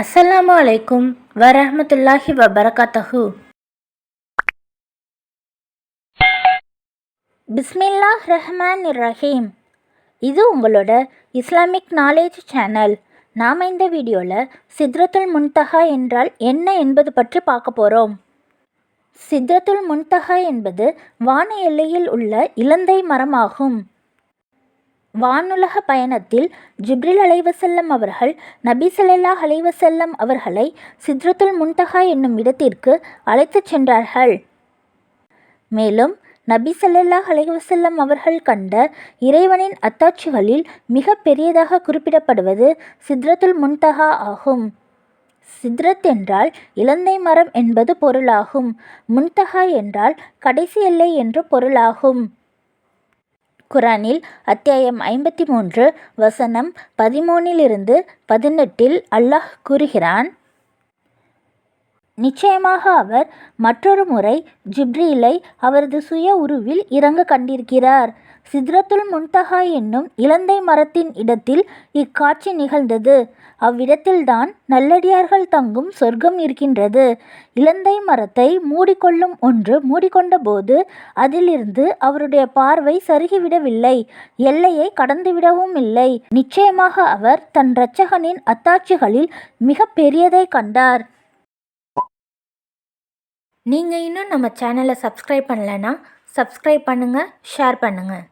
அஸ்ஸலாமு அலைக்கும் வரஹ்மத்துல்லாஹி வபரகாத்தஹு. பிஸ்மில்லாஹ் ரஹ்மான் ரஹீம். இது உங்களோட இஸ்லாமிக் நாலேஜ் சேனல். நாம் இந்த வீடியோவில் சித்ரத்துல் முன்தஹா என்றால் என்ன என்பது பற்றி பார்க்க போகிறோம் சித்ரத்துல் முன்தஹா என்பது வான எல்லையில் உள்ள இலந்தை மரமாகும். வானுலக பயணத்தில் ஜிப்ரில் அலைவசல்லம் அவர்கள் நபி ஸல்லல்லாஹு அலைஹி அவர்களை சித்ரத்துல் முன்தஹா என்னும் இடத்திற்கு அழைத்துச் சென்றார்கள். மேலும் நபி ஸல்லல்லாஹு அலைவசல்லம் அவர்கள் கண்ட இறைவனின் அத்தாட்சிகளில் மிக பெரியதாக குறிப்பிடப்படுவது சித்ரத்துல் முன்தஹா ஆகும். சித்ரத் என்றால் இலந்தை மரம் என்பது பொருளாகும். முன்தஹா என்றால் கடைசி எல்லை என்று பொருளாகும். குரானில் அத்தியாயம் ஐம்பத்தி மூன்று வசனம் பதிமூனிலிருந்து பதினெட்டில் அல்லாஹ் கூறுகிறான். நிச்சயமாக அவர் மற்றொரு முறை ஜிப்ரீலை அவரது சுய உருவில் இறங்க கண்டிருக்கிறார். சித்ரத்துல் முன்தஹா என்னும் இலந்தை மரத்தின் இடத்தில் இக்காட்சி நிகழ்ந்தது. அவ்விடத்தில்தான் நல்லடியார்கள் தங்கும் சொர்க்கம் இருக்கின்றது. இலந்தை மரத்தை மூடிக்கொள்ளும் ஒன்று மூடிக்கொண்ட போது அதிலிருந்து அவருடைய பார்வை சருகிவிடவில்லை. எல்லையை கடந்துவிடவும் இல்லை. நிச்சயமாக அவர் தன் இரட்சகனின் அத்தாட்சிகளில் மிக பெரியதை கண்டார். நீங்கள் இன்னும் நம்ம சேனலை சப்ஸ்கிரைப் பண்ணலைன்னா சப்ஸ்கிரைப் பண்ணுங்கள் ஷேர் பண்ணுங்கள்